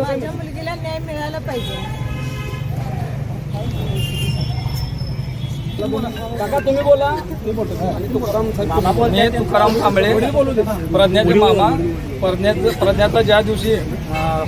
माझ्या मुलगीला न्याय मिळाला पाहिजे. काका तुम्ही बोला. आणि तुकाराम साहेब मी तुकाराम कांबळे प्रज्ञाचे मामा. प्रज्ञात प्रज्ञाता ज्या दिवशी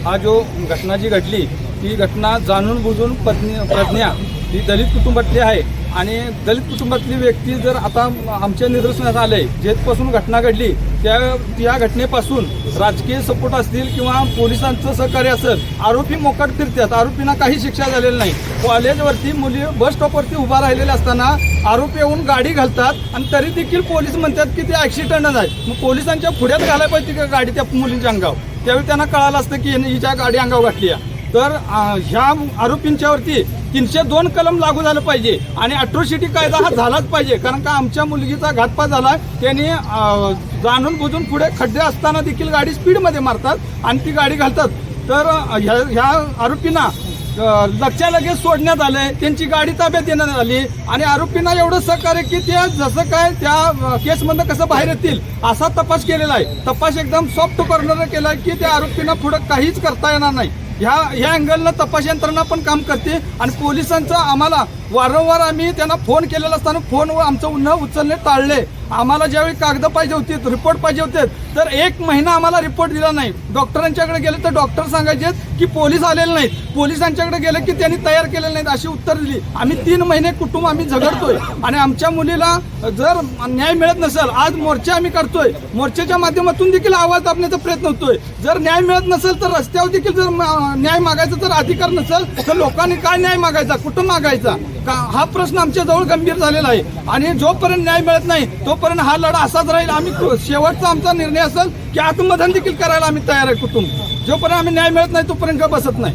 हा जो घटना जी घडली ती घटना जाणून बुजून पत्नी प्रज्ञा ही दलित कुटुंबातली आहे. आणि दलित कुटुंबातली व्यक्ती जर आता आमच्या निदर्शनास आले जेथपासून घटना घडली त्या त्या घटनेपासून राजकीय सपोर्ट असतील किंवा पोलिसांचं सहकार्य असेल आरोपी मोकाट फिरतात. आरोपींना काही शिक्षा झालेली नाही. कॉलेजवरती मुली बस स्टॉपवरती उभा राहिलेल्या असताना आरोपी येऊन गाडी घालतात आणि तरी देखील पोलीस म्हणतात की ते ऍक्सिडेंट आहे मग पोलिसांच्या पुढ्यात घालायला पाहिजे का गाडी त्या मुलींच्या अंगावर? त्यावेळी त्यांना कळालं असतं की हिच्या गाडी अंगावर घातली आहे. तर ह्या आरोपींच्यावरती तीनशे दोन कलम लागू झालं पाहिजे. आणि अट्रोसिटी कायदा हा झालाच पाहिजे. कारण का आमच्या मुलगीचा घातपात झाला त्यांनी जाणून बुजून पुढे खड्डे असताना देखील गाडी स्पीडमध्ये मारतात आणि ती गाडी घालतात. तर ह्या ह्या आरोपींना अं, लगेच सोडण्यात आलंय. त्यांची गाडी ताब्यात देण्यात आली. आणि आरोपींना एवढं सहकार्य की ते जसं काय त्या केसमधनं कसं बाहेर येतील असा तपास केलेला आहे. तपास एकदम सॉफ्ट कॉर्नर केला की त्या आरोपींना पुढं काहीच करता येणार नाही. ह्या ह्या अँगलनं तपास यंत्रणा पण काम करते आणि पोलिसांचं आम्हाला वारंवार आम्ही त्यांना फोन केलेला असताना फोनवर आमचं न उचलणे टाळले. आम्हाला ज्यावेळी कागद पाहिजे होती रिपोर्ट पाहिजे होते तर एक महिना आम्हाला रिपोर्ट दिला नाही. डॉक्टरांच्याकडे गेले तर डॉक्टर सांगायचे की पोलीस आलेले नाहीत. पोलिसांच्याकडे गेले की त्यांनी तयार केलेले नाहीत अशी उत्तर दिली. आम्ही तीन महिने कुटुंब आम्ही झगडतोय. आणि आमच्या मुलीला जर न्याय मिळत नसेल आज मोर्चा आम्ही करतोय मोर्चाच्या माध्यमातून देखील आवाज दाबण्याचा प्रयत्न होतोय. जर न्याय मिळत नसेल तर रस्त्यावर देखील जर न्याय मागायचा जर अधिकार नसेल तर लोकांनी काय न्याय मागायचा? कुठं मागायचा? का हा प्रश्न आमच्या जवळ गंभीर झालेला आहे. आणि जोपर्यंत न्याय मिळत नाही तो तोपर्यंत हा लढा असाच राहील आम्ही शेवटचा आमचा निर्णय असेल की आत्मधन देखील करायला आम्ही तयार आहे कुटुंब जोपर्यंत आम्ही न्याय मिळत नाही तोपर्यंत का बसत नाही.